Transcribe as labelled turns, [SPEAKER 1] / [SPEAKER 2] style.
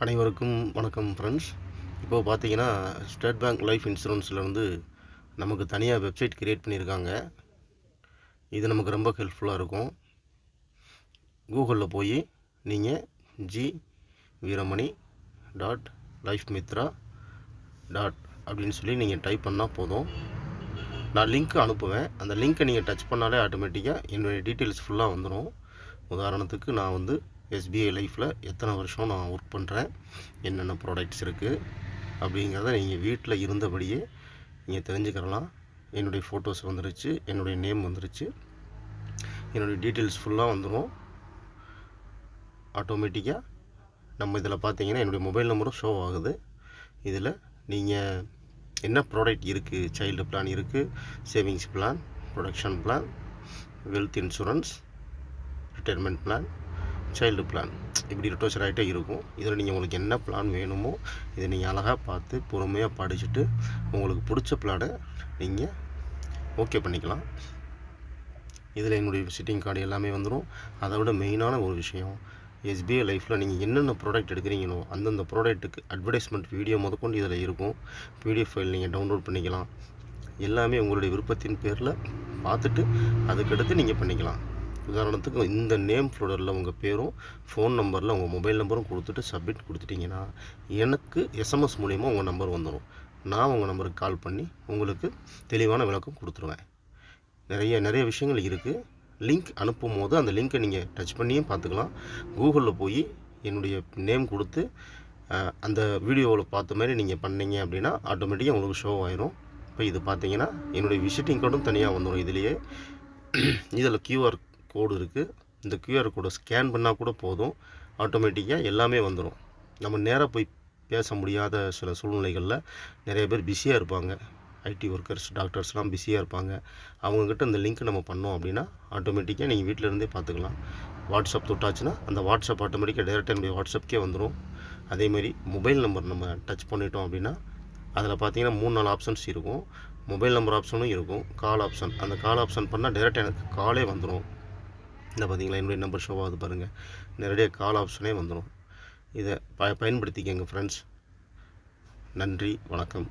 [SPEAKER 1] அனைவருக்கும் வணக்கம் ஃப்ரெண்ட்ஸ் இப்போது பார்த்தீங்கன்னா ஸ்டேட் பேங்க் லைஃப் இன்சூரன்ஸில் வந்து நமக்கு தனியாக வெப்சைட் க்ரியேட் பண்ணியிருக்காங்க. இது நமக்கு ரொம்ப ஹெல்ப்ஃபுல்லாக இருக்கும். கூகுளில் போய் நீங்கள் G Veeramani dot life Mithra dot அப்படின்னு சொல்லி நீங்கள் டைப் பண்ணால் போதும். நான் லிங்க் அனுப்புவேன். அந்த லிங்க்கை நீங்கள் டச் பண்ணாலே ஆட்டோமேட்டிக்காக என்னுடைய டீட்டெயில்ஸ் ஃபுல்லாக வந்துடும் உதாரணத்துக்கு நான் வந்து எஸ்பிஐ லைஃப்பில் எத்தனை வருஷம் நான் ஒர்க் பண்ணுறேன் என்னென்ன ப்ராடக்ட்ஸ் இருக்குது அப்படிங்கிறத நீங்கள் வீட்டில் இருந்தபடியே நீங்கள் தெரிஞ்சுக்கிறலாம். என்னுடைய ஃபோட்டோஸ் வந்துருச்சு என்னுடைய நேம் வந்துருச்சு. என்னுடைய டீட்டெயில்ஸ் ஃபுல்லாக வந்துடும் ஆட்டோமேட்டிக்காக நம்ம இதில் பார்த்தீங்கன்னா என்னுடைய மொபைல் நம்பரும் ஷோ ஆகுது. இதில் நீங்கள் என்ன ப்ராடக்ட் இருக்குது சைல்டு பிளான் இருக்குது savings plan protection plan wealth insurance retirement plan child plan இப்படி ரொட்டேஷன் ஆகிட்டே இருக்கும். இதில் நீங்கள் உங்களுக்கு என்ன பிளான் வேணுமோ இதை நீங்கள் அழகாக பார்த்து பொறுமையாக படிச்சுட்டு உங்களுக்கு பிடிச்ச பிளானை நீங்கள் ஓகே பண்ணிக்கலாம். இதில் என்னுடைய விசிட்டிங் கார்டு எல்லாமே வந்துடும் அதை விட மெயினான ஒரு விஷயம் எஸ்பிஐ லைஃப்பில் நீங்கள் என்னென்ன ப்ராடக்ட் எடுக்கிறீங்களோ அந்தந்த ப்ராடக்ட்டுக்கு அட்வர்டைஸ்மெண்ட் வீடியோ முதற்கொண்டு இதில் இருக்கும். பிடிஎஃப் ஃபைல் நீங்கள் டவுன்லோட் பண்ணிக்கலாம். எல்லாமே உங்களுடைய விருப்பத்தின் பேரில் பார்த்துட்டு அதுக்கடுத்து நீங்கள் பண்ணிக்கலாம். உதாரணத்துக்கு இந்த நேம் ஃப்ளோடரில் உங்கள் பேரும் ஃபோன் நம்பரில் உங்கள் மொபைல் நம்பரும் கொடுத்துட்டு சப்மிட் கொடுத்துட்டிங்கன்னா எனக்கு எஸ்எம்எஸ் மூலிமா உங்கள் நம்பர் வந்துடும் நான் உங்கள் நம்பருக்கு கால் பண்ணி உங்களுக்கு தெளிவான விளக்கம் கொடுத்துருவேன். நிறைய நிறைய விஷயங்கள் இருக்குது லிங்க் அனுப்பும் போது அந்த லிங்க்கை நீங்கள் டச் பண்ணியும் பார்த்துக்கலாம். கூகுளில் போய் என்னுடைய நேம் கொடுத்து அந்த வீடியோவில் பார்த்த மாதிரி நீங்கள் பண்ணீங்க அப்படின்னா ஆட்டோமேட்டிக்காக உங்களுக்கு ஷோ ஆயிரும். இப்போ இது பார்த்தீங்கன்னா என்னுடைய விசிட்டிங் கார்டும் தனியாக வந்துடும் இதுலேயே. இதில் கியூஆர் கோடு இருக்குது இந்த கியூஆர் கோடை ஸ்கேன் பண்ணால் கூட போதும். ஆட்டோமேட்டிக்காக எல்லாமே வந்துடும் நம்ம நேராக போய் பேச முடியாத சில சூழ்நிலைகளில் நிறைய பேர் பிஸியாக இருப்பாங்க. ஐடி ஒர்க்கர்ஸ் டாக்டர்ஸ்லாம் பிஸியாக இருப்பாங்க. அவங்கக்கிட்ட இந்த லிங்க் நம்ம பண்ணோம் அப்படின்னா ஆட்டோமேட்டிக்காக நீங்கள் வீட்டில் இருந்தே பார்த்துக்கலாம் வாட்ஸ்அப் தொட்டாச்சுன்னா அந்த வாட்ஸ்அப் ஆட்டோமேட்டிக்காக டேரெக்டாக என்னுடைய வாட்ஸ்அப்கே வந்துடும் அதேமாதிரி மொபைல் நம்பர் நம்ம டச் பண்ணிட்டோம் அப்படின்னா அதில் பார்த்தீங்கன்னா மூணு நாலு ஆப்ஷன்ஸ் இருக்கும். மொபைல் நம்பர் ஆப்ஷனும் இருக்கும். கால் ஆப்ஷன் அந்த கால் ஆப்ஷன் பண்ணால் டேரெக்டாக எனக்கு காலே வந்துடும் இந்த பார்த்தீங்களா என்னுடைய நம்பர் ஷோவாகுது பாருங்கள் நேரடியாக கால் ஆப்ஷனே வந்துடும் இதை ப பயன்படுத்திக்கங்க ஃப்ரெண்ட்ஸ் நன்றி வணக்கம்.